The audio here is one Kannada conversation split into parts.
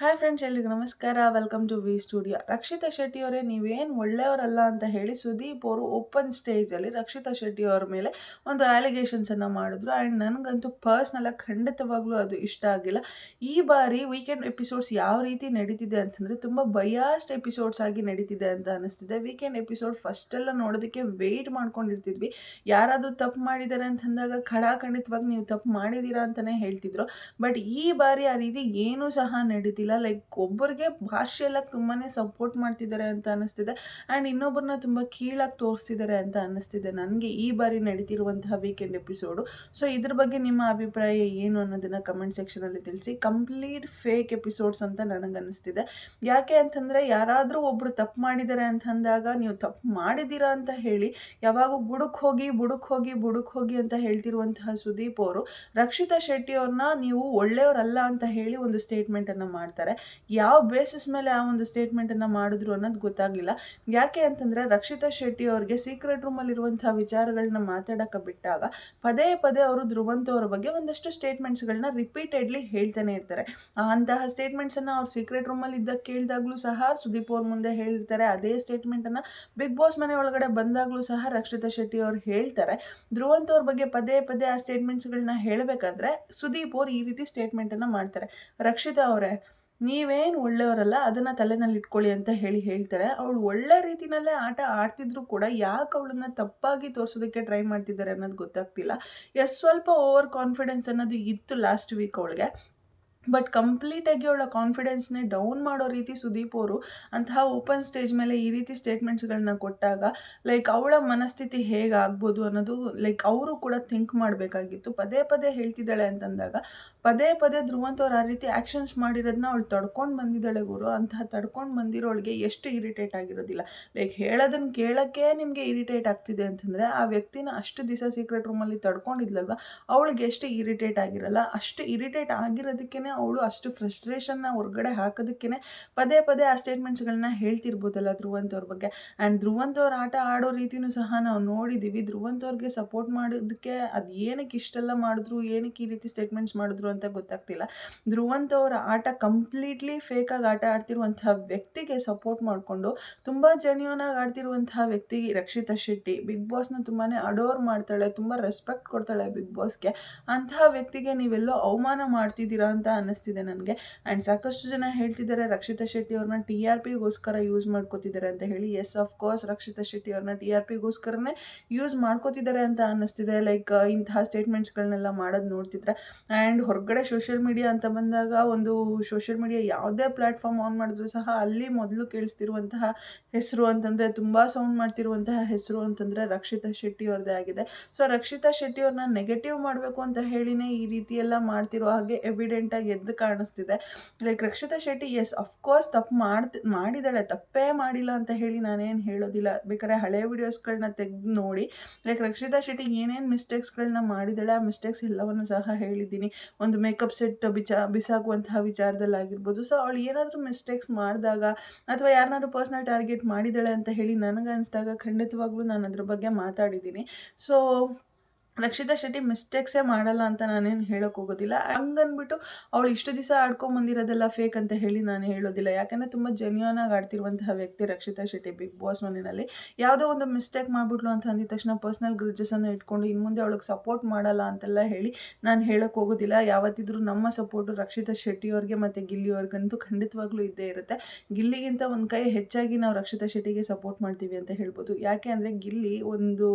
ಹಾಯ್ ಫ್ರೆಂಡ್ಸ್ ಎಲ್ರಿಗೂ ನಮಸ್ಕಾರ. Welcome to V studio Rakshita Shetty ಅವರೇ ನೀವೇನು ಒಳ್ಳೆಯವರಲ್ಲ ಅಂತ ಹೇಳಿ ಸುದೀಪ್ ಅವರು ಓಪನ್ ಸ್ಟೇಜಲ್ಲಿ ರಕ್ಷಿತಾ ಶೆಟ್ಟಿ ಅವ್ರ ಮೇಲೆ ಒಂದು ಅಲಿಗೇಷನ್ಸನ್ನು ಮಾಡಿದ್ರು. ಆ್ಯಂಡ್ ನನಗಂತೂ ಪರ್ಸ್ನಲಾಗಿ ಖಂಡಿತವಾಗ್ಲೂ ಅದು ಇಷ್ಟ ಆಗಿಲ್ಲ. ಈ ಬಾರಿ ವೀಕೆಂಡ್ ಎಪಿಸೋಡ್ಸ್ ಯಾವ ರೀತಿ ನಡೀತಿದೆ ಅಂತಂದರೆ ತುಂಬ ಬಯಾಸ್ಟ್ ಎಪಿಸೋಡ್ಸ್ ಆಗಿ ನಡೀತಿದೆ ಅಂತ ಅನಿಸ್ತಿದೆ. ವೀಕೆಂಡ್ ಎಪಿಸೋಡ್ ಫಸ್ಟೆಲ್ಲ ನೋಡೋದಕ್ಕೆ ವೆಯ್ಟ್ ಮಾಡ್ಕೊಂಡಿರ್ತಿದ್ವಿ. ಯಾರಾದರೂ ತಪ್ಪು ಮಾಡಿದ್ದಾರೆ ಅಂತಂದಾಗ ಖಡಾಖಂಡಿತವಾಗಿ ನೀವು ತಪ್ಪು ಮಾಡಿದ್ದೀರಾ ಅಂತಲೇ ಹೇಳ್ತಿದ್ರು. ಬಟ್ ಈ ಬಾರಿ ಆ ರೀತಿ ಏನೂ ಸಹ ನಡೀತಿಲ್ಲ. ಲೈಕ್ ಒಬ್ಬರಿಗೆ ಭಾಷೆಯೆಲ್ಲ ತುಂಬಾ ಸಪೋರ್ಟ್ ಮಾಡ್ತಿದ್ದಾರೆ ಅಂತ ಅನ್ನಿಸ್ತಿದೆ. ಆ್ಯಂಡ್ ಇನ್ನೊಬ್ಬರನ್ನ ತುಂಬ ಕೀಳಾಗಿ ತೋರಿಸ್ತಿದ್ದಾರೆ ಅಂತ ಅನ್ನಿಸ್ತಿದೆ. ನನಗೆ ಈ ಬಾರಿ ನಡೀತಿರುವಂತಹ ವೀಕೆಂಡ್ ಎಪಿಸೋಡು ಸೊ ಇದ್ರ ಬಗ್ಗೆ ನಿಮ್ಮ ಅಭಿಪ್ರಾಯ ಏನು ಅನ್ನೋದನ್ನು ಕಮೆಂಟ್ ಸೆಕ್ಷನಲ್ಲಿ ತಿಳಿಸಿ. ಕಂಪ್ಲೀಟ್ ಫೇಕ್ ಎಪಿಸೋಡ್ಸ್ ಅಂತ ನನಗೆ ಅನ್ನಿಸ್ತಿದೆ. ಯಾಕೆ ಅಂತಂದರೆ, ಯಾರಾದರೂ ಒಬ್ಬರು ತಪ್ಪು ಮಾಡಿದ್ದಾರೆ ಅಂತಂದಾಗ ನೀವು ತಪ್ಪು ಮಾಡಿದ್ದೀರಾ ಅಂತ ಹೇಳಿ, ಯಾವಾಗ ಬುಡಕ್ಕೆ ಹೋಗಿ ಬುಡಕ್ಕೆ ಹೋಗಿ ಬುಡಕ್ಕೆ ಹೋಗಿ ಅಂತ ಹೇಳ್ತಿರುವಂತಹ ಸುದೀಪ್ ಅವರು, ರಕ್ಷಿತಾ ಶೆಟ್ಟಿ ಅವ್ರನ್ನ ನೀವು ಒಳ್ಳೆಯವರಲ್ಲ ಅಂತ ಹೇಳಿ ಒಂದು ಸ್ಟೇಟ್ಮೆಂಟನ್ನು ಮಾಡ್ತಾರೆ ಯಾವ ಬೇಸಿಸ್ ಮೇಲೆ ಆ ಒಂದು ಸ್ಟೇಟ್ಮೆಂಟನ್ನು ಮಾಡಿದ್ರು ಅನ್ನೋದು ಗೊತ್ತಾಗಿಲ್ಲ. ಯಾಕೆ ಅಂತಂದರೆ ರಕ್ಷಿತಾ ಶೆಟ್ಟಿ ಅವ್ರಿಗೆ ಸೀಕ್ರೆಟ್ ರೂಮಲ್ಲಿರುವಂತಹ ವಿಚಾರಗಳನ್ನ ಮಾತಾಡೋಕೆ ಬಿಟ್ಟಾಗ ಪದೇ ಪದೇ ಅವರು ಧ್ರುವಂತ ಅವರ ಬಗ್ಗೆ ಒಂದಷ್ಟು ಸ್ಟೇಟ್ಮೆಂಟ್ಸ್ಗಳನ್ನ ರಿಪೀಟೆಡ್ಲಿ ಹೇಳ್ತಾನೆ ಇರ್ತಾರೆ. ಅಂತಹ ಸ್ಟೇಟ್ಮೆಂಟ್ಸನ್ನು ಅವ್ರು ಸೀಕ್ರೆಟ್ ರೂಮಲ್ಲಿ ಇದ್ದಾಗ ಕೇಳಿದಾಗಲೂ ಸಹ ಸುದೀಪ್ ಅವ್ರ ಮುಂದೆ ಹೇಳಿರ್ತಾರೆ. ಅದೇ ಸ್ಟೇಟ್ಮೆಂಟನ್ನು ಬಿಗ್ ಬಾಸ್ ಮನೆ ಒಳಗಡೆ ಬಂದಾಗಲೂ ಸಹ ರಕ್ಷಿತಾ ಶೆಟ್ಟಿ ಅವ್ರು ಹೇಳ್ತಾರೆ. ಧ್ರುವಂತ್ ಅವ್ರ ಬಗ್ಗೆ ಪದೇ ಪದೇ ಆ ಸ್ಟೇಟ್ಮೆಂಟ್ಸ್ಗಳನ್ನ ಹೇಳಬೇಕಾದ್ರೆ ಸುದೀಪ್ ಅವ್ರು ಈ ರೀತಿ ಸ್ಟೇಟ್ಮೆಂಟನ್ನು ಮಾಡ್ತಾರೆ. ರಕ್ಷಿತಾ ಅವರೇ ನೀವೇನು ಒಳ್ಳೆಯವರಲ್ಲ, ಅದನ್ನು ತಲೆನಲ್ಲಿ ಇಟ್ಕೊಳ್ಳಿ ಅಂತ ಹೇಳಿ ಹೇಳ್ತಾರೆ. ಅವಳು ಒಳ್ಳೆ ರೀತಿನಲ್ಲೇ ಆಟ ಆಡ್ತಿದ್ರು ಕೂಡ ಯಾಕೆ ಅವಳನ್ನ ತಪ್ಪಾಗಿ ತೋರಿಸೋದಕ್ಕೆ ಟ್ರೈ ಮಾಡ್ತಿದ್ದಾರೆ ಅನ್ನೋದು ಗೊತ್ತಾಗ್ತಿಲ್ಲ. ಎಸ್ ಸ್ವಲ್ಪ ಓವರ್ ಕಾನ್ಫಿಡೆನ್ಸ್ ಅನ್ನೋದು ಇತ್ತು ಲಾಸ್ಟ್ ವೀಕ್ ಅವಳಿಗೆ. ಬಟ್ ಕಂಪ್ಲೀಟಾಗಿ ಅವಳ ಕಾನ್ಫಿಡೆನ್ಸ್ನೇ ಡೌನ್ ಮಾಡೋ ರೀತಿ ಸುದೀಪ್ ಅವರು ಅಂತಹ ಓಪನ್ ಸ್ಟೇಜ್ ಮೇಲೆ ಈ ರೀತಿ ಸ್ಟೇಟ್ಮೆಂಟ್ಸ್ಗಳನ್ನ ಕೊಟ್ಟಾಗ, ಲೈಕ್ ಅವಳ ಮನಸ್ಥಿತಿ ಹೇಗಾಗ್ಬೋದು ಅನ್ನೋದು, ಲೈಕ್ ಅವರು ಕೂಡ ಥಿಂಕ್ ಮಾಡಬೇಕಾಗಿತ್ತು. ಪದೇ ಪದೇ ಹೇಳ್ತಿದ್ದಾಳೆ ಅಂತಂದಾಗ ಪದೇ ಪದೇ ಧ್ರುವಂತವ್ರು ಆ ರೀತಿ ಆ್ಯಕ್ಷನ್ಸ್ ಮಾಡಿರೋದನ್ನ ಅವಳು ತಡ್ಕೊಂಡು ಬಂದಿದ್ದಾಳೆ ಗುರು. ಅಂತಹ ತಡ್ಕೊಂಡು ಬಂದಿರೋಳಿಗೆ ಎಷ್ಟು ಇರಿಟೇಟ್ ಆಗಿರೋದಿಲ್ಲ. ಲೈಕ್ ಹೇಳೋದನ್ನ ಕೇಳೋಕ್ಕೆ ನಿಮಗೆ ಇರಿಟೇಟ್ ಆಗ್ತಿದೆ ಅಂತಂದರೆ ಆ ವ್ಯಕ್ತಿನ ಅಷ್ಟು ದಿವಸ ಸೀಕ್ರೆಟ್ ರೂಮಲ್ಲಿ ತಡ್ಕೊಂಡಿದ್ಲಲ್ವ? ಅವಳಿಗೆ ಎಷ್ಟು ಇರಿಟೇಟ್ ಆಗಿರಲ್ಲ? ಅಷ್ಟು ಇರಿಟೇಟ್ ಆಗಿರೋದಕ್ಕೇ ಅವಳು ಅಷ್ಟು ಫ್ರಸ್ಟ್ರೇಷನ್ನ ಹೊರಗಡೆ ಹಾಕೋದಕ್ಕೇ ಪದೇ ಪದೇ ಆ ಸ್ಟೇಟ್ಮೆಂಟ್ಸ್ಗಳನ್ನ ಹೇಳ್ತಿರ್ಬೋದಲ್ಲ ಧ್ರುವಂತವ್ರ ಬಗ್ಗೆ. ಆ್ಯಂಡ್ ಧ್ರುವಂತವ್ರು ಆಟ ಆಡೋ ರೀತಿನೂ ಸಹ ನಾವು ನೋಡಿದ್ದೀವಿ ಧ್ರುವಂತವ್ರಿಗೆ ಸಪೋರ್ಟ್ ಮಾಡೋದಕ್ಕೆ ಅದು ಏನಕ್ಕೆ ಇಷ್ಟೆಲ್ಲ ಮಾಡಿದ್ರು, ಏನಕ್ಕೆ ಈ ರೀತಿ ಸ್ಟೇಟ್ಮೆಂಟ್ಸ್ ಮಾಡಿದ್ರು ಅಂತ ಗೊತ್ತಾಗ್ತಿಲ್ಲ. ಧ್ರುವಂತ್ ಅವರ ಆಟ ಕಂಪ್ಲೀಟ್ಲಿ ಫೇಕ್ ಆಗಿ ಆಟ ಆಡ್ತಿರುವಂತಹ ವ್ಯಕ್ತಿಗೆ ಸಪೋರ್ಟ್ ಮಾಡಿಕೊಂಡು ತುಂಬ ಜೆನ್ಯೂನ್ ಆಗಿ ಆಡ್ತಿರುವಂತಹ ವ್ಯಕ್ತಿ ರಕ್ಷಿತಾ ಶೆಟ್ಟಿ. ಬಿಗ್ ಬಾಸ್ನ ತುಂಬಾನೇ ಅಡೋರ್ ಮಾಡ್ತಾಳೆ, ತುಂಬ ರೆಸ್ಪೆಕ್ಟ್ ಕೊಡ್ತಾಳೆ ಬಿಗ್ ಬಾಸ್ಗೆ ಅಂತಹ ವ್ಯಕ್ತಿಗೆ ನೀವೆಲ್ಲೋ ಅವಮಾನ ಮಾಡ್ತಿದ್ದೀರಾ ಅಂತ ಅನ್ನಿಸ್ತಿದೆ ನನಗೆ. ಆ್ಯಂಡ್ ಸಾಕಷ್ಟು ಜನ ಹೇಳ್ತಿದ್ದಾರೆ ರಕ್ಷಿತಾ ಶೆಟ್ಟಿ ಅವ್ರನ್ನ ಟಿ ಆರ್ ಪಿಗೋಸ್ಕರ ಯೂಸ್ ಮಾಡ್ಕೋತಿದ್ದಾರೆ ಅಂತ ಹೇಳಿ. Yes of course Rakshita Shetty ಅವ್ರನ್ನ ಟಿ ಆರ್ ಪಿಗೋಸ್ಕರನೇ ಯೂಸ್ ಮಾಡ್ಕೋತಿದ್ದಾರೆ ಅಂತ ಅನ್ನಿಸ್ತಿದೆ. ಲೈಕ್ ಇಂತಹ ಸ್ಟೇಟ್ಮೆಂಟ್ಸ್ಗಳನ್ನೆಲ್ಲ ಮಾಡೋದು ನೋಡ್ತಿದ್ರೆ. ಆ್ಯಂಡ್ ಹೊರಗಡೆ ಸೋಷಿಯಲ್ ಮೀಡಿಯಾ ಅಂತ ಬಂದಾಗ ಒಂದು ಸೋಷಿಯಲ್ ಮೀಡಿಯಾ ಯಾವುದೇ ಪ್ಲಾಟ್ಫಾರ್ಮ್ ಆನ್ ಮಾಡಿದ್ರು ಸಹ ಅಲ್ಲಿ ಮೊದಲು ಕೇಳಿಸ್ತಿರುವಂತಹ ಹೆಸರು ಅಂತಂದರೆ ತುಂಬ ಸೌಂಡ್ ಮಾಡ್ತಿರುವಂತಹ ಹೆಸರು ಅಂತಂದರೆ ರಕ್ಷಿತಾ ಶೆಟ್ಟಿ ಅವ್ರದ್ದೇ ಆಗಿದೆ. ಸೊ ರಕ್ಷಿತಾ ಶೆಟ್ಟಿ ಅವ್ರನ್ನ ನೆಗೆಟಿವ್ ಮಾಡಬೇಕು ಅಂತ ಹೇಳಿನೇ ಈ ರೀತಿ ಎಲ್ಲ ಮಾಡ್ತಿರೋ ಹಾಗೆ ಎವಿಡೆಂಟಾಗಿ ಎದ್ದು ಕಾಣಿಸ್ತಿದೆ. Like Rakshita Shetty yes of course ತಪ್ಪು ಮಾಡ್ತಿ, ಮಾಡಿದ್ದಾಳೆ, ತಪ್ಪೇ ಮಾಡಿಲ್ಲ ಅಂತ ಹೇಳಿ ನಾನೇನು ಹೇಳೋದಿಲ್ಲ. ಬೇಕಾದ್ರೆ ಹಳೆ ವಿಡಿಯೋಸ್ಗಳನ್ನ ತೆಗೆದು ನೋಡಿ. ಲೈಕ್ ರಕ್ಷಿತಾ ಶೆಟ್ಟಿ ಏನೇನು ಮಿಸ್ಟೇಕ್ಸ್ಗಳನ್ನ ಮಾಡಿದ್ದಾಳೆ, ಆ ಮಿಸ್ಟೇಕ್ಸ್ ಎಲ್ಲವನ್ನು ಸಹ ಹೇಳಿದ್ದೀನಿ. ಮೇಕಪ್ ಸೆಟ್ ಬಿಚಾ ಬಿಸಾಕುವಂತಹ ವಿಚಾರದಲ್ಲಾಗಿರ್ಬೋದು. ಸೊ ಅವಳು ಏನಾದರೂ ಮಿಸ್ಟೇಕ್ಸ್ ಮಾಡಿದಾಗ ಅಥವಾ ಯಾರನ್ನಾದ್ರೂ ಪರ್ಸ್ನಲ್ ಟಾರ್ಗೆಟ್ ಮಾಡಿದ್ದಾಳೆ ಅಂತ ಹೇಳಿ ನನಗೆ ಅನ್ಸಿದಾಗ ಖಂಡಿತವಾಗ್ಲೂ ನಾನು ಅದ್ರ ಬಗ್ಗೆ ಮಾತಾಡಿದ್ದೀನಿ. ಸೊ ರಕ್ಷಿತಾ ಶೆಟ್ಟಿ ಮಿಸ್ಟೇಕ್ಸೇ ಮಾಡಲ್ಲ ಅಂತ ನಾನೇನು ಹೇಳೋಕೆ ಹೋಗೋದಿಲ್ಲ. ಹಂಗನ್ಬಿಟ್ಟು ಅವಳು ಇಷ್ಟು ದಿವಸ ಆಡ್ಕೊಂಬಂದಿರೋದೆಲ್ಲ ಫೇಕ್ ಅಂತ ಹೇಳಿ ನಾನು ಹೇಳೋದಿಲ್ಲ. ಯಾಕಂದರೆ ತುಂಬ ಜೆನ್ಯೂನ್ ಆಗಿ ಆಡ್ತಿರುವಂತಹ ವ್ಯಕ್ತಿ ರಕ್ಷಿತಾ ಶೆಟ್ಟಿ ಬಿಗ್ ಬಾಸ್ ಮನೆಯಲ್ಲಿ. ಯಾವುದೋ ಒಂದು ಮಿಸ್ಟೇಕ್ ಮಾಡಿಬಿಟ್ಲು ಅಂತ ಅಂದಿದ ತಕ್ಷಣ ಪರ್ಸ್ನಲ್ ಗ್ರಿಜಸನ್ನು ಇಟ್ಕೊಂಡು ಇನ್ನು ಮುಂದೆ ಅವಳಿಗೆ ಸಪೋರ್ಟ್ ಮಾಡಲ್ಲ ಅಂತೆಲ್ಲ ಹೇಳಿ ನಾನು ಹೇಳೋಕೆ ಹೋಗೋದಿಲ್ಲ. ಯಾವತ್ತಿದ್ರೂ ನಮ್ಮ ಸಪೋರ್ಟು ರಕ್ಷಿತಾ ಶೆಟ್ಟಿಯವ್ರಿಗೆ ಮತ್ತು ಗಿಲ್ಲಿಯವ್ರಿಗಂತೂ ಖಂಡಿತವಾಗ್ಲೂ ಇದ್ದೇ ಇರುತ್ತೆ. ಗಿಲ್ಲಿಗಿಂತ ಒಂದು ಕೈ ಹೆಚ್ಚಾಗಿ ನಾವು ರಕ್ಷಿತಾ ಶೆಟ್ಟಿಗೆ ಸಪೋರ್ಟ್ ಮಾಡ್ತೀವಿ ಅಂತ ಹೇಳ್ಬೋದು. ಯಾಕೆ ಅಂದರೆ ಗಿಲ್ಲಿ ಒಂದು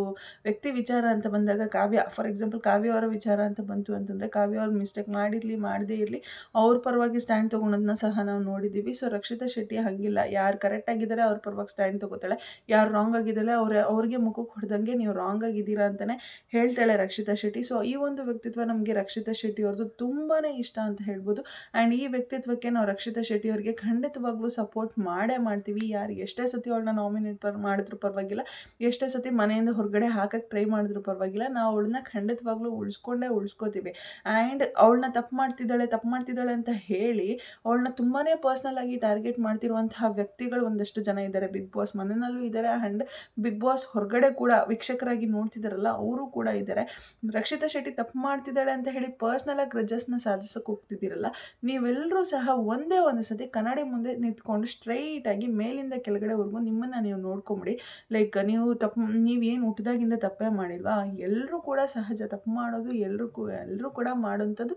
ವ್ಯಕ್ತಿ ವಿಚಾರ ಅಂತ ಬಂದಾಗ ಕಾವ್ಯ ಫಾರ್ ಎಕ್ಸಾಂಪಲ್ ಕಾವ್ಯ ಅವರ ವಿಚಾರ ಅಂತ ಬಂತು ಅಂತಂದರೆ, ಕಾವ್ಯ ಅವ್ರ ಮಿಸ್ಟೇಕ್ ಮಾಡಿರಲಿ, ಮಾಡದೇ ಇರಲಿ, ಅವ್ರ ಪರವಾಗಿ ಸ್ಟ್ಯಾಂಡ್ ತೊಗೊಳೋದನ್ನ ಸಹ ನಾವು ನೋಡಿದ್ದೀವಿ ಸೊ ರಕ್ಷಿತಾ ಶೆಟ್ಟಿ ಹಾಗಿಲ್ಲ. ಯಾರು ಕರೆಕ್ಟ್ ಆಗಿದ್ದಾರೆ ಅವ್ರ ಪರವಾಗಿ ಸ್ಟ್ಯಾಂಡ್ ತೊಗೋತಾಳೆ. ಯಾರು ರಾಂಗ್ ಆಗಿದ್ದಾಳೆ ಅವ್ರ, ಅವ್ರಿಗೆ ಮುಖಕ್ಕೆ ಹೊಡೆದಂಗೆ ನೀವು ರಾಂಗ್ ಆಗಿದ್ದೀರಾ ಅಂತಲೇ ಹೇಳ್ತಾಳೆ ರಕ್ಷಿತಾ ಶೆಟ್ಟಿ. ಸೊ ಈ ಒಂದು ವ್ಯಕ್ತಿತ್ವ ನಮಗೆ ರಕ್ಷಿತಾ ಶೆಟ್ಟಿ ಅವ್ರದ್ದು ತುಂಬಾ ಇಷ್ಟ ಅಂತ ಹೇಳ್ಬೋದು. ಆ್ಯಂಡ್ ಈ ವ್ಯಕ್ತಿತ್ವಕ್ಕೆ ನಾವು ರಕ್ಷಿತಾ ಶೆಟ್ಟಿ ಅವ್ರಿಗೆ ಖಂಡಿತವಾಗ್ಲೂ ಸಪೋರ್ಟ್ ಮಾಡೇ ಮಾಡ್ತೀವಿ. ಯಾರು ಎಷ್ಟೇ ಸತಿ ಅವಳನ್ನ ನಾಮಿನೇಟ್ ಪರ್, ಮಾಡಿದ್ರು ಪರವಾಗಿಲ್ಲ. ಎಷ್ಟೇ ಸತಿ ಮನೆಯಿಂದ ಹೊರಗಡೆ ಹಾಕಕ್ಕೆ ಟ್ರೈ ಮಾಡಿದ್ರು ಪರವಾಗಿಲ್ಲ. ನಾವು ಅವಳನ್ನ ಖಂಡಿತವಾಗ್ಲೂ ಉಳಿಸ್ಕೊಂಡೇ ಉಳಿಸ್ಕೋತೀವಿ. ಆ್ಯಂಡ್ ಅವಳನ್ನ ತಪ್ಪು ಮಾಡ್ತಿದ್ದಾಳೆ ತಪ್ಪು ಮಾಡ್ತಿದ್ದಾಳೆ ಅಂತ ಹೇಳಿ ಅವಳನ್ನ ತುಂಬಾ ಪರ್ಸ್ನಲ್ ಆಗಿ ಟಾರ್ಗೆಟ್ ಮಾಡ್ತಿರುವಂತಹ ವ್ಯಕ್ತಿಗಳು ಒಂದಷ್ಟು ಜನ ಇದ್ದಾರೆ. ಬಿಗ್ ಬಾಸ್ ಮನೆಯಲ್ಲೂ ಇದ್ದಾರೆ. ಆ್ಯಂಡ್ ಬಿಗ್ ಬಾಸ್ ಹೊರಗಡೆ ಕೂಡ ವೀಕ್ಷಕರಾಗಿ ನೋಡ್ತಿದ್ದಾರಲ್ಲ ಅವರು ಕೂಡ ಇದ್ದಾರೆ. ರಕ್ಷಿತಾ ಶೆಟ್ಟಿ ತಪ್ಪು ಮಾಡ್ತಿದ್ದಾಳೆ ಅಂತ ಹೇಳಿ ಪರ್ಸ್ನಲ್ ಆಗಿ ರಜಸ್ನ ಸಾಧಿಸೋಕೆ ಹೋಗ್ತಿದ್ದೀರಲ್ಲ ನೀವೆಲ್ಲರೂ ಸಹ ಒಂದೇ ಒಂದು ಸತಿ ಕನ್ನಡಿ ಮುಂದೆ ನಿಂತ್ಕೊಂಡು ಸ್ಟ್ರೈಟ್ ಆಗಿ ಮೇಲಿಂದ ಕೆಳಗಡೆವರೆಗೂ ನಿಮ್ಮನ್ನು ನೀವು ನೋಡ್ಕೊಂಬಿಡಿ. ಲೈಕ್ ನೀವು ತಪ್ಪು, ನೀವೇನು ಹುಟ್ಟಿದಾಗಿಂದ ತಪ್ಪೇ ಮಾಡಿಲ್ವಾ? ಎಲ್ಲರೂ ಕೂಡ ಸಹಜ. ತಪ್ಪು ಮಾಡೋದು ಎಲ್ಲರೂ ಕೂ ಎಲ್ಲರೂ ಕೂಡ ಮಾಡೋಂಥದ್ದು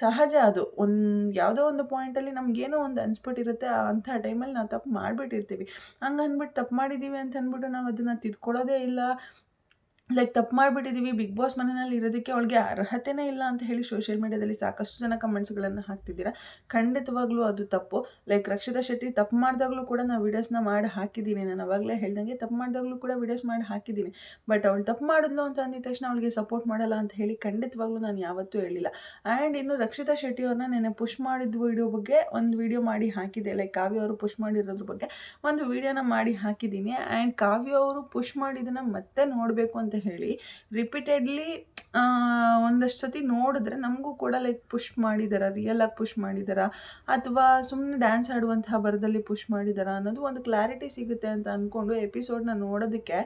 ಸಹಜ ಅದು. ಒಂದು, ಯಾವುದೋ ಒಂದು ಪಾಯಿಂಟಲ್ಲಿ ನಮಗೇನೋ ಒಂದು ಅನ್ಸ್ಬಿಟ್ಟಿರುತ್ತೆ ಅಂಥ ಟೈಮಲ್ಲಿ ನಾವು ತಪ್ಪು ಮಾಡಿಬಿಟ್ಟಿರ್ತೀವಿ. ಹಂಗೆ ಅಂದ್ಬಿಟ್ಟು ತಪ್ಪು ಮಾಡಿದ್ದೀವಿ ಅಂತ ಅಂದ್ಬಿಟ್ಟು ನಾವು ಅದನ್ನು ತಿದ್ಕೊಳ್ಳೋದೇ ಇಲ್ಲ. ಲೈಕ್ ತಪ್ಪು ಮಾಡಿಬಿಟ್ಟಿದ್ದೀವಿ ಬಿಗ್ ಬಾಸ್ ಮನೆಯಲ್ಲಿ ಇರೋದಕ್ಕೆ ಅವಳಿಗೆ ಅರ್ಹತೆನೇ ಇಲ್ಲ ಅಂತ ಹೇಳಿ ಸೋಷಿಯಲ್ ಮೀಡ್ಯಾದಲ್ಲಿ ಸಾಕಷ್ಟು ಜನ ಕಮೆಂಟ್ಸ್ಗಳನ್ನು ಹಾಕ್ತಿದ್ದೀರಾ? ಖಂಡಿತವಾಗ್ಲೂ ಅದು ತಪ್ಪು. ಲೈಕ್ ರಕ್ಷಿತಾ ಶೆಟ್ಟಿ ತಪ್ಪು ಮಾಡಿದಾಗಲೂ ಕೂಡ ನಾನು ವೀಡಿಯೋಸ್ನ ಮಾಡಿ ಹಾಕಿದ್ದೀನಿ. ನಾನು ಅವಾಗಲೇ ಹೇಳ್ದಂಗೆ ತಪ್ಪು ಮಾಡಿದಾಗಲೂ ಕೂಡ ವೀಡಿಯೋಸ್ ಮಾಡಿ ಹಾಕಿದ್ದೀನಿ. ಬಟ್ ಅವಳು ತಪ್ಪು ಮಾಡಿದ್ಲು ಅಂತ ಅಂದಿದ ತಕ್ಷಣ ಅವಳಿಗೆ ಸಪೋರ್ಟ್ ಮಾಡಲ್ಲ ಅಂತ ಹೇಳಿ ಖಂಡಿತವಾಗ್ಲೂ ನಾನು ಯಾವತ್ತೂ ಹೇಳಿಲ್ಲ ಆ್ಯಂಡ್ ಇನ್ನು ರಕ್ಷಿತಾ ಶೆಟ್ಟಿ ಅವ್ರನ್ನ ನೆನೆ ಪುಷ್ ಮಾಡಿದ ವಿಡಿಯೋ ಬಗ್ಗೆ ಒಂದು ವಿಡಿಯೋ ಮಾಡಿ ಹಾಕಿದೆ ಲೈಕ್ ಕಾವ್ಯ ಅವರು ಪುಷ್ ಮಾಡಿರೋದ್ರ ಬಗ್ಗೆ ಒಂದು ವಿಡಿಯೋನ ಮಾಡಿ ಹಾಕಿದ್ದೀನಿ. ಆ್ಯಂಡ್ ಕಾವ್ಯ ಅವರು ಪುಷ್ ಮಾಡಿದ್ದನ್ನು ಮತ್ತೆ ನೋಡಬೇಕು ಅಂತ ಹೇಳಿ ರಿಪೀಟೆಡ್ಲಿ ಒಂದಷ್ಟು ಸತಿ ನೋಡಿದ್ರೆ ನಮಗೂ ಕೂಡ ಲೈಕ್ ಪುಷ್ ಮಾಡಿದಾರ ಆಗಿ ಪುಷ್ ಮಾಡಿದಾರ? ಅಥವಾ ಸುಮ್ಮನೆ ಡ್ಯಾನ್ಸ್ ಆಡುವಂತಹ ಬರದಲ್ಲಿ ಪುಷ್ ಮಾಡಿದಾರ ಅನ್ನೋದು ಒಂದು ಕ್ಲಾರಿಟಿ ಸಿಗುತ್ತೆ ಅಂತ ಅಂದ್ಕೊಂಡು ಎಪಿಸೋಡ್ನ ನೋಡೋದಕ್ಕೆ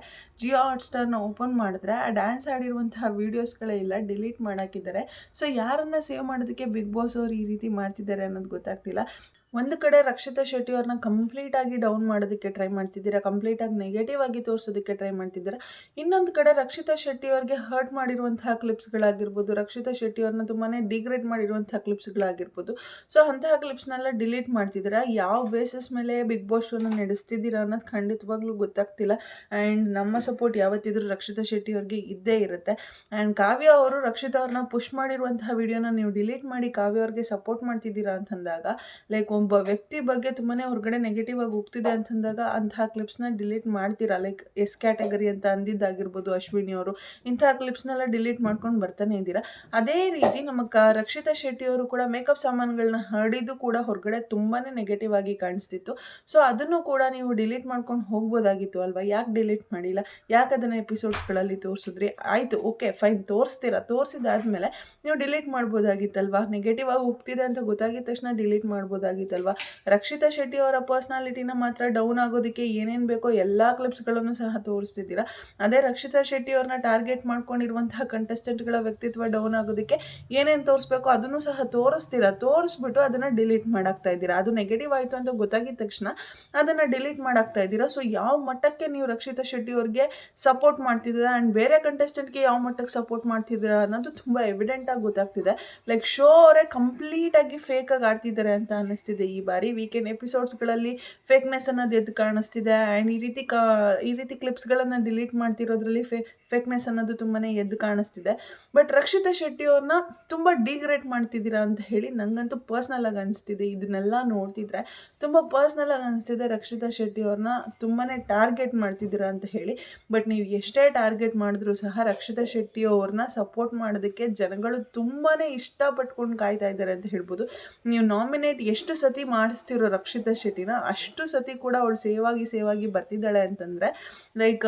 ಜಿಯೋ ಹಾಟ್ಸ್ಟಾರ್ನ ಓಪನ್ ಮಾಡಿದ್ರೆ ಆ ಡ್ಯಾನ್ಸ್ ಆಡಿರುವಂತಹ ವೀಡಿಯೋಸ್ಗಳೇ ಇಲ್ಲ ಡಿಲೀಟ್ ಮಾಡಾಕಿದ್ದಾರೆ. ಸೊ ಯಾರನ್ನ ಸೇವ್ ಮಾಡೋದಕ್ಕೆ ಬಿಗ್ ಬಾಸ್ ಅವ್ರು ಈ ರೀತಿ ಮಾಡ್ತಿದ್ದಾರೆ ಅನ್ನೋದು ಗೊತ್ತಾಗ್ತಿಲ್ಲ. ಒಂದು ಕಡೆ ರಕ್ಷಿತಾ ಶೆಟ್ಟಿ ಅವ್ರನ್ನ ಕಂಪ್ಲೀಟ್ ಆಗಿ ಡೌನ್ ಮಾಡೋದಕ್ಕೆ ಟ್ರೈ ಮಾಡ್ತಿದ್ದೀರಾ ಕಂಪ್ಲೀಟ್ ಆಗಿ ನೆಗೆಟಿವ್ ಆಗಿ ತೋರಿಸೋದಕ್ಕೆ ಟ್ರೈ ಮಾಡ್ತಿದ್ದೀರಾ, ಇನ್ನೊಂದು ಕಡೆ ರಕ್ಷಿತಾ ಶೆಟ್ಟಿ ಅವ್ರಿಗೆ ಹರ್ಟ್ ಮಾಡಿರುವಂತಹ ಕ್ಲಿಪ್ಸ್ಗಳಾಗಿರ್ಬೋದು ರಕ್ಷಿತಾ ಶೆಟ್ಟಿ ಅವ್ರನ್ನ ತುಂಬಾ ಡಿಗ್ರೇಡ್ ಮಾಡಿರುವಂತಹ ಕ್ಲಿಪ್ಸ್ಗಳಾಗಿರ್ಬೋದು ಸೊ ಅಂತಹ ಕ್ಲಿಪ್ಸ್ನೆಲ್ಲ ಡಿಲೀಟ್ ಮಾಡ್ತಿದ್ದೀರಾ? ಯಾವ ಬೇಸಿಸ್ ಮೇಲೆ ಬಿಗ್ ಬಾಸ್ ಶೋನ ನಡೆಸ್ತಿದ್ದೀರಾ ಅನ್ನೋದು ಖಂಡಿತವಾಗ್ಲೂ ಗೊತ್ತಾಗ್ತಿಲ್ಲ. ಆ್ಯಂಡ್ ನಮ್ಮ ಸಪೋರ್ಟ್ ಯಾವತ್ತಿದ್ರೂ ರಕ್ಷಿತಾ ಶೆಟ್ಟಿ ಅವ್ರಿಗೆ ಇದ್ದೇ ಇರುತ್ತೆ. ಆ್ಯಂಡ್ ಕಾವ್ಯ ಅವರು, ರಕ್ಷಿತಾ ಅವ್ರನ್ನ ಪುಷ್ ಮಾಡಿರುವಂತಹ ವಿಡಿಯೋನ ನೀವು ಡಿಲೀಟ್ ಮಾಡಿ ಕಾವ್ಯ ಅವ್ರಿಗೆ ಸಪೋರ್ಟ್ ಮಾಡ್ತಿದ್ದೀರಾ ಅಂತಂದಾಗ ಲೈಕ್ ಒಬ್ಬ ವ್ಯಕ್ತಿ ಬಗ್ಗೆ ತುಂಬಾ ಹೊರಗಡೆ ನೆಗೆಟಿವ್ ಆಗಿ ಹೋಗ್ತಿದೆ ಅಂತಂದಾಗ ಅಂತಹ ಕ್ಲಿಪ್ಸ್ನ ಡಿಲೀಟ್ ಮಾಡ್ತೀರಾ? ಲೈಕ್ ಎಸ್ ಕ್ಯಾಟಗರಿ ಅಂತ ಅಂದಿದ್ದಾಗಿರ್ಬೋದು, ಅಶ್ವಿನಿ ಅವರು ಇಂತಹ ಕ್ಲಿಪ್ಸ್ನೆಲ್ಲ ಡಿಲೀಟ್ ಮಾಡ್ಕೊಂಡು ಬರ್ತಾನೆ ಇದ್ದೀರಾ? ಅದೇ ರೀತಿ ನಮ್ಮ ಕ, ರಕ್ಷಿತಾ ಶೆಟ್ಟಿ ಅವರು ಕೂಡ ಮೇಕಪ್ ಸಾಮಾನುಗಳನ್ನ ಹರಡಿದ್ದು ಕೂಡ ಹೊರಗಡೆ ತುಂಬಾ ನೆಗೆಟಿವ್ ಆಗಿ ಕಾಣಿಸ್ತಿತ್ತು. ಸೊ ಅದನ್ನು ಕೂಡ ನೀವು ಡಿಲೀಟ್ ಮಾಡ್ಕೊಂಡು ಹೋಗ್ಬೋದಾಗಿತ್ತು ಅಲ್ವಾ? ಯಾಕೆ ಡಿಲೀಟ್ ಮಾಡಿಲ್ಲ? ಯಾಕೆ ಅದನ್ನು ಎಪಿಸೋಡ್ಸ್ಗಳಲ್ಲಿ ತೋರಿಸಿದ್ರಿ? ಆಯಿತು ಓಕೆ ಫೈನ್ ತೋರಿಸ್ತೀರಾ? ತೋರಿಸಿದಾದ್ಮೇಲೆ ನೀವು ಡಿಲೀಟ್ ಮಾಡ್ಬೋದಾಗಿತ್ತಲ್ವಾ? ನೆಗೆಟಿವ್ ಆಗಿ ಹೋಗ್ತಿದೆ ಅಂತ ಗೊತ್ತಾಗಿದ ತಕ್ಷಣ ಡಿಲೀಟ್ ಮಾಡ್ಬೋದಾಗಿತ್ತಲ್ವಾ? ರಕ್ಷಿತಾ ಶೆಟ್ಟಿ ಅವರ ಪರ್ಸ್ನಾಲಿಟಿನ ಮಾತ್ರ ಡೌನ್ ಆಗೋದಕ್ಕೆ ಏನೇನು ಬೇಕೋ ಎಲ್ಲ ಕ್ಲಿಪ್ಸ್ಗಳನ್ನು ಸಹ ತೋರಿಸ್ತಿದ್ದೀರಾ? ಅದೇ ರಕ್ಷಿತಾ ಅವ್ರನ್ನ ಟಾರ್ಗೆಟ್ ಮಾಡ್ಕೊಂಡಿರುವಂತಹ ಕಂಟೆಸ್ಟೆಂಟ್ಗಳ ವ್ಯಕ್ತಿತ್ವ ಡೌನ್ ಆಗೋದಕ್ಕೆ ಏನೇನು ತೋರಿಸ್ಬೇಕು ಅದನ್ನು ಸಹ ತೋರಿಸ್ತೀರಾ? ತೋರಿಸ್ಬಿಟ್ಟು ಅದನ್ನು ಡಿಲೀಟ್ ಮಾಡಾಕ್ತಾ ಇದ್ದೀರಾ? ಅದು ನೆಗೆಟಿವ್ ಆಯಿತು ಅಂತ ಗೊತ್ತಾಗಿದ ತಕ್ಷಣ ಅದನ್ನು ಡಿಲೀಟ್ ಮಾಡಾಕ್ತಾ ಇದ್ದೀರಾ? ಸೊ ಯಾವ ಮಟ್ಟಕ್ಕೆ ನೀವು ರಕ್ಷಿತಾ ಶೆಟ್ಟಿ ಅವ್ರಿಗೆ ಸಪೋರ್ಟ್ ಮಾಡ್ತಿದ್ದೀರಾ? ಆ್ಯಂಡ್ ಬೇರೆ ಕಂಟೆಸ್ಟೆಂಟ್ಗೆ ಯಾವ ಮಟ್ಟಕ್ಕೆ ಸಪೋರ್ಟ್ ಮಾಡ್ತಿದ್ದೀರಾ ಅನ್ನೋದು ತುಂಬ ಎವಿಡೆಂಟಾಗಿ ಗೊತ್ತಾಗ್ತಿದೆ. ಲೈಕ್ ಶೋ ಅವರೇ ಕಂಪ್ಲೀಟಾಗಿ ಫೇಕಾಗಿ ಆಡ್ತಿದ್ದಾರೆ ಅಂತ ಅನ್ನಿಸ್ತಿದೆ ಈ ಬಾರಿ. ವೀಕೆಂಡ್ ಎಪಿಸೋಡ್ಸ್ಗಳಲ್ಲಿ ಫೇಕ್ನೆಸ್ ಅನ್ನೋದು ಎದ್ದು ಕಾಣಿಸ್ತಿದೆ. ಆ್ಯಂಡ್ ಈ ರೀತಿ ಕ ಈ ರೀತಿ ಕ್ಲಿಪ್ಸ್ಗಳನ್ನು ಡಿಲೀಟ್ ಮಾಡ್ತಿರೋದ್ರಲ್ಲಿ ಫೇ ಫೇಕ್ನೆಸ್ ಅನ್ನೋದು ತುಂಬಾ ಎದ್ದು ಕಾಣಿಸ್ತಿದೆ. ಬಟ್ ರಕ್ಷಿತಾ ಶೆಟ್ಟಿ ಅವ್ರನ್ನ ತುಂಬ ಡಿಗ್ರೇಟ್ ಮಾಡ್ತಿದ್ದೀರಾ ಅಂತ ಹೇಳಿ ನನಗಂತೂ ಪರ್ಸ್ನಲ್ ಆಗಿ ಅನಿಸ್ತಿದೆ. ಇದನ್ನೆಲ್ಲ ನೋಡ್ತಿದ್ರೆ ತುಂಬ ಪರ್ಸ್ನಲ್ ಆಗಿ ಅನಿಸ್ತಿದೆ ರಕ್ಷಿತಾ ಶೆಟ್ಟಿ ಅವ್ರನ್ನ ತುಂಬಾ ಟಾರ್ಗೆಟ್ ಮಾಡ್ತಿದ್ದೀರಾ ಅಂತ ಹೇಳಿ. ಬಟ್ ನೀವು ಎಷ್ಟೇ ಟಾರ್ಗೆಟ್ ಮಾಡಿದ್ರೂ ಸಹ ರಕ್ಷಿತಾ ಶೆಟ್ಟಿ ಅವ್ರನ್ನ ಸಪೋರ್ಟ್ ಮಾಡೋದಕ್ಕೆ ಜನಗಳು ತುಂಬಾ ಇಷ್ಟಪಟ್ಕೊಂಡು ಕಾಯ್ತಾ ಇದ್ದಾರೆ ಅಂತ ಹೇಳ್ಬೋದು. ನೀವು ನಾಮಿನೇಟ್ ಎಷ್ಟು ಸತಿ ಮಾಡಿಸ್ತಿರೋ ರಕ್ಷಿತಾ ಶೆಟ್ಟಿನ ಅಷ್ಟು ಸತಿ ಕೂಡ ಅವಳು ಸೇವಾಗಿ ಸೇವಾಗಿ ಬರ್ತಿದ್ದಾಳೆ ಅಂತಂದರೆ ಲೈಕ್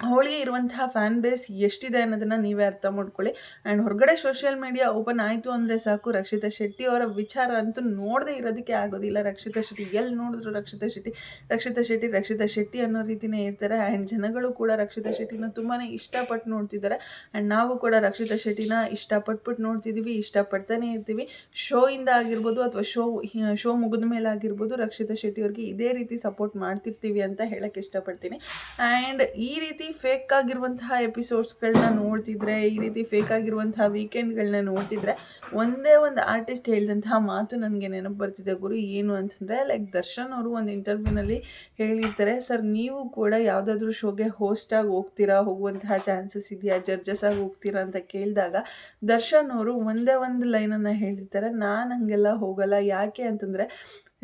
ಅವಳಿಗೆ ಇರುವಂತಹ ಫ್ಯಾನ್ ಬೇಸ್ ಎಷ್ಟಿದೆ ಅನ್ನೋದನ್ನು ನೀವೇ ಅರ್ಥ ಮಾಡ್ಕೊಳ್ಳಿ. ಆ್ಯಂಡ್ ಹೊರಗಡೆ ಸೋಷಿಯಲ್ ಮೀಡಿಯಾ ಓಪನ್ ಆಯಿತು ಅಂದರೆ ಸಾಕು. ರಕ್ಷಿತಾ ಶೆಟ್ಟಿ ಅವರ ವಿಚಾರ ಅಂತೂ ನೋಡದೇ ಇರೋದಕ್ಕೆ ಆಗೋದಿಲ್ಲ. ರಕ್ಷಿತಾ ಶೆಟ್ಟಿ ಎಲ್ಲಿ ನೋಡಿದ್ರು ರಕ್ಷಿತಾ ಶೆಟ್ಟಿ? ರಕ್ಷಿತಾ ಶೆಟ್ಟಿ ರಕ್ಷಿತಾ ಶೆಟ್ಟಿ ಅನ್ನೋ ರೀತಿಯೇ ಇರ್ತಾರೆ. ಆ್ಯಂಡ್ ಜನಗಳು ಕೂಡ ರಕ್ಷಿತಾ ಶೆಟ್ಟಿನ ತುಂಬಾ ಇಷ್ಟಪಟ್ಟು ನೋಡ್ತಿದ್ದಾರೆ. ಆ್ಯಂಡ್ ನಾವು ಕೂಡ ರಕ್ಷಿತಾ ಶೆಟ್ಟಿನ ಇಷ್ಟಪಟ್ಬಿಟ್ಟು ನೋಡ್ತಿದ್ದೀವಿ ಇಷ್ಟಪಡ್ತಾನೆ ಇರ್ತೀವಿ. ಶೋಯಿಂದ ಆಗಿರ್ಬೋದು ಅಥವಾ ಶೋ ಶೋ ಮುಗಿದ ಮೇಲೆ ಆಗಿರ್ಬೋದು ರಕ್ಷಿತಾ ಶೆಟ್ಟಿ ಅವ್ರಿಗೆ ಇದೇ ರೀತಿ ಸಪೋರ್ಟ್ ಮಾಡ್ತಿರ್ತೀವಿ ಅಂತ ಹೇಳಕ್ಕೆ ಇಷ್ಟಪಡ್ತೀನಿ. ಆ್ಯಂಡ್ ಈ ರೀತಿ ಫೇಕ್ ಆಗಿರುವಂತಹ ಎಪಿಸೋಡ್ಸ್ಗಳನ್ನ ನೋಡ್ತಿದ್ರೆ, ಈ ರೀತಿ ಫೇಕ್ ಆಗಿರುವಂತಹ ವೀಕೆಂಡ್ಗಳನ್ನ ನೋಡ್ತಿದ್ರೆ ಒಂದೇ ಒಂದು ಆರ್ಟಿಸ್ಟ್ ಹೇಳಿದಂತಹ ಮಾತು ನನಗೆ ನೆನಪು ಬರ್ತಿದೆ ಗುರು. ಏನು ಅಂತಂದರೆ ಲೈಕ್ ದರ್ಶನ್ ಅವರು ಒಂದು ಇಂಟರ್ವ್ಯೂನಲ್ಲಿ ಹೇಳಿರ್ತಾರೆ ಸರ್ ನೀವು ಕೂಡ ಯಾವುದಾದ್ರೂ ಶೋಗೆ ಹೋಸ್ಟಾಗಿ ಹೋಗ್ತೀರಾ? ಹೋಗುವಂತಹ ಚಾನ್ಸಸ್ ಇದೆಯಾ? ಜಡ್ಜಸ್ ಆಗಿ ಹೋಗ್ತೀರಾ? ಅಂತ ಕೇಳಿದಾಗ ದರ್ಶನ್ ಅವರು ಒಂದೇ ಒಂದು ಲೈನನ್ನು ಹೇಳಿರ್ತಾರೆ, ನಾನು ಹಂಗೆಲ್ಲ ಹೋಗಲ್ಲ. ಯಾಕೆ ಅಂತಂದರೆ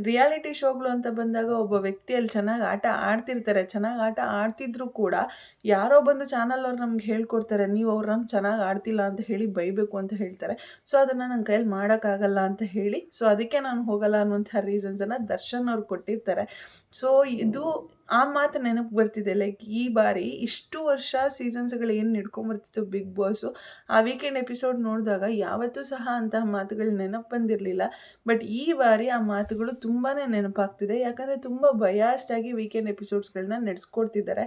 ರಿಯಾಲಿಟಿ ಶೋಗಳು ಅಂತ ಬಂದಾಗ ಒಬ್ಬ ವ್ಯಕ್ತಿಯಲ್ಲಿ ಚೆನ್ನಾಗಿ ಆಟ ಆಡ್ತಿರ್ತಾರೆ, ಚೆನ್ನಾಗಿ ಆಟ ಆಡ್ತಿದ್ರು ಕೂಡ ಯಾರೋ ಬಂದು ಚಾನಲ್ ಅವ್ರು ನಮ್ಗೆ ಹೇಳ್ಕೊಡ್ತಾರೆ, ನೀವು ಅವ್ರನ್ನ ಚೆನ್ನಾಗಿ ಆಡ್ತಿಲ್ಲ ಅಂತ ಹೇಳಿ ಬೈಬೇಕು ಅಂತ ಹೇಳ್ತಾರೆ. ಸೊ ಅದನ್ನು ನನ್ನ ಕೈಯಲ್ಲಿ ಮಾಡೋಕ್ಕಾಗಲ್ಲ ಅಂತ ಹೇಳಿ ಸೊ ಅದಕ್ಕೆ ನಾನು ಹೋಗಲ್ಲ ಅನ್ನುವಂಥ ರೀಸನ್ಸನ್ನು ದರ್ಶನ್ ಅವ್ರು ಕೊಟ್ಟಿರ್ತಾರೆ. ಸೊ ಇದು ಆ ಮಾತು ನೆನಪು ಬರ್ತಿದೆ. ಲೈಕ್ ಈ ಬಾರಿ ಇಷ್ಟು ವರ್ಷ ಸೀಸನ್ಸ್ಗಳು ಏನು ನಡ್ಕೊಂಬರ್ತಿತ್ತು ಬಿಗ್ ಬಾಸು ಆ ವೀಕೆಂಡ್ ಎಪಿಸೋಡ್ ನೋಡಿದಾಗ ಯಾವತ್ತೂ ಸಹ ಅಂತಹ ಮಾತುಗಳು ನೆನಪು ಬಂದಿರಲಿಲ್ಲ. ಬಟ್ ಈ ಬಾರಿ ಆ ಮಾತುಗಳು ತುಂಬಾ ನೆನಪಾಗ್ತಿದೆ. ಯಾಕಂದರೆ ತುಂಬ ಬಯಾಸ್ಡ್ ವೀಕೆಂಡ್ ಎಪಿಸೋಡ್ಸ್ಗಳನ್ನ ನಡೆಸ್ಕೊಡ್ತಿದ್ದಾರೆ.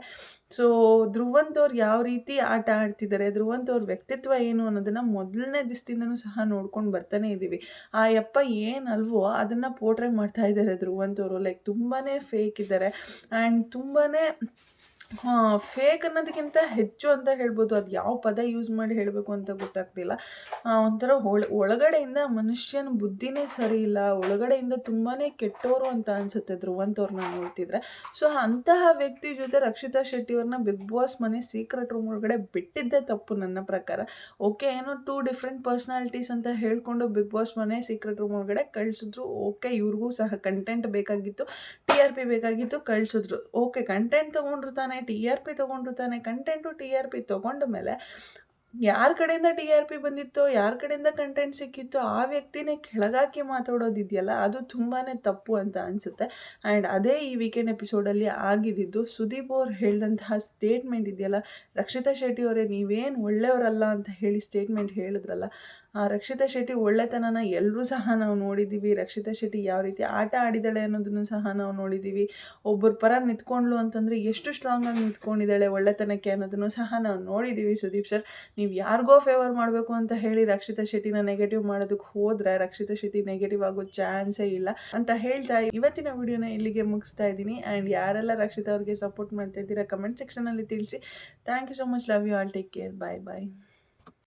ಸೊ ಧ್ರುವಂತ್ ಅವ್ರು ಯಾವ ರೀತಿ ಆಟ ಆಡ್ತಿದ್ದಾರೆ? ಧ್ರುವಂತ್ ಅವ್ರ ವ್ಯಕ್ತಿತ್ವ ಏನು ಅನ್ನೋದನ್ನು ಮೊದಲನೇ ದಿಸ್ತಿಂದನೂ ಸಹ ನೋಡ್ಕೊಂಡು ಬರ್ತಾನೆ ಇದ್ದೀವಿ ಆ ಯಪ್ಪ ಏನಲ್ವೋ ಅದನ್ನು ಪೋರ್ಟ್ರೇಟ್ ಮಾಡ್ತಾ ಇದ್ದಾರೆ ಧ್ರುವಂತ್ ಲೈಕ್ ತುಂಬಾ ಫೇಕ್ ಇದ್ದಾರೆ. ಆ್ಯಂಡ್ ತುಂಬಾ ಫೇಕ್ ಅನ್ನೋದಕ್ಕಿಂತ ಹೆಚ್ಚು ಅಂತ ಹೇಳ್ಬೋದು. ಅದು ಯಾವ ಪದ ಯೂಸ್ ಮಾಡಿ ಹೇಳಬೇಕು ಅಂತ ಗೊತ್ತಾಗ್ತಿಲ್ಲ. ಒಂಥರ ಒಳ, ಒಳಗಡೆಯಿಂದ ಮನುಷ್ಯನ ಬುದ್ಧಿನೇ ಸರಿ ಇಲ್ಲ. ಒಳಗಡೆಯಿಂದ ತುಂಬಾ ಕೆಟ್ಟವರು ಅಂತ ಅನಿಸುತ್ತೆ ಧ್ರುವಂತವ್ರನ್ನ ನೋಡ್ತಿದ್ರೆ. ಸೊ ಅಂತಹ ವ್ಯಕ್ತಿ ಜೊತೆ ರಕ್ಷಿತಾ ಶೆಟ್ಟಿ ಅವ್ರನ್ನ ಬಿಗ್ ಬಾಸ್ ಮನೆ ಸೀಕ್ರೆಟ್ ರೂಮ್ ಒಳಗಡೆ ಬಿಟ್ಟಿದ್ದೇ ತಪ್ಪು ನನ್ನ ಪ್ರಕಾರ. ಓಕೆ ಏನೋ ಟೂ ಡಿಫ್ರೆಂಟ್ ಪರ್ಸ್ನಾಲಿಟೀಸ್ ಅಂತ ಹೇಳ್ಕೊಂಡು ಬಿಗ್ ಬಾಸ್ ಮನೆ ಸೀಕ್ರೆಟ್ ರೂಮ್ ಒಳಗಡೆ ಕಳಿಸಿದ್ರು. ಓಕೆ ಇವ್ರಿಗೂ ಸಹ ಕಂಟೆಂಟ್ ಬೇಕಾಗಿತ್ತು. ಟಿ ಆರ್ ಪಿ ಬೇಕಾಗಿತ್ತು, ಕಳಿಸಿದ್ರು. ಓಕೆ ಕಂಟೆಂಟ್ ತೊಗೊಂಡಿರ್ತಾನೆ ಟಿ ಆರ್ ಪಿ ತೊಗೊಂಡಿರ್ತಾನೆ ಕಂಟೆಂಟು ಟಿ ಆರ್ ಪಿ ತೊಗೊಂಡ ಮೇಲೆ ಯಾರ ಕಡೆಯಿಂದ ಟಿ ಆರ್ ಪಿ ಬಂದಿತ್ತೋ, ಯಾರ ಕಡೆಯಿಂದ ಕಂಟೆಂಟ್ ಸಿಕ್ಕಿತ್ತೋ ಆ ವ್ಯಕ್ತಿನೇ ಕೆಳಗಾಕಿ ಮಾತಾಡೋದಿದೆಯಲ್ಲ ಅದು ತುಂಬಾ ತಪ್ಪು ಅಂತ ಅನಿಸುತ್ತೆ. ಆ್ಯಂಡ್ ಅದೇ ಈ ವೀಕೆಂಡ್ ಎಪಿಸೋಡಲ್ಲಿ ಆಗಿದ್ದು, ಸುದೀಪ್ ಅವ್ರು ಹೇಳಿದಂತಹ ಸ್ಟೇಟ್ಮೆಂಟ್ ಇದೆಯಲ್ಲ, ರಕ್ಷಿತಾ ಶೆಟ್ಟಿ ಅವರೇ ನೀವೇನು ಒಳ್ಳೆಯವರಲ್ಲ ಅಂತ ಹೇಳಿ ಸ್ಟೇಟ್ಮೆಂಟ್ ಹೇಳಿದ್ರಲ್ಲ ರಕ್ಷಿತಾ ಶೆಟ್ಟಿ ಒಳ್ಳೆತನನ ಎಲ್ಲರೂ ಸಹ ನಾವು ನೋಡಿದ್ದೀವಿ ರಕ್ಷಿತಾ ಶೆಟ್ಟಿ ಯಾವ ರೀತಿ ಆಟ ಆಡಿದ್ದಾಳೆ ಅನ್ನೋದನ್ನು ಸಹ ನಾವು ನೋಡಿದ್ದೀವಿ ಒಬ್ಬರ ಪರ ನಿಂತ್ಕೊಂಡ್ಲು ಅಂತಂದರೆ ಎಷ್ಟು ಸ್ಟ್ರಾಂಗಾಗಿ ನಿಂತ್ಕೊಂಡಿದ್ದಾಳೆ ಒಳ್ಳೆತನಕ್ಕೆ ಅನ್ನೋದನ್ನು ಸಹ ನಾವು ನೋಡಿದ್ದೀವಿ ಸುದೀಪ್ ಸರ್ ನೀವು ಯಾರಿಗೋ ಫೇವರ್ ಮಾಡಬೇಕು ಅಂತ ಹೇಳಿ ರಕ್ಷಿತಾ ಶೆಟ್ಟಿನ ನೆಗೆಟಿವ್ ಮಾಡೋದಕ್ಕೆ ಹೋದರೆ ರಕ್ಷಿತಾ ಶೆಟ್ಟಿ ನೆಗೆಟಿವ್ ಆಗೋ ಚಾನ್ಸೇ ಇಲ್ಲ ಅಂತ ಹೇಳ್ತಾ ಇವತ್ತಿನ ವಿಡಿಯೋನ ಇಲ್ಲಿಗೆ ಮುಗಿಸ್ತಾ ಇದ್ದೀನಿ. ಆ್ಯಂಡ್ ಯಾರೆಲ್ಲ ರಕ್ಷಿತಾ ಅವ್ರಿಗೆ ಸಪೋರ್ಟ್ ಮಾಡ್ತಾ ಇದ್ದೀರಾ ಕಮೆಂಟ್ ಸೆಕ್ಷನಲ್ಲಿ ತಿಳಿಸಿ. Thank you so much love you all take care bye bye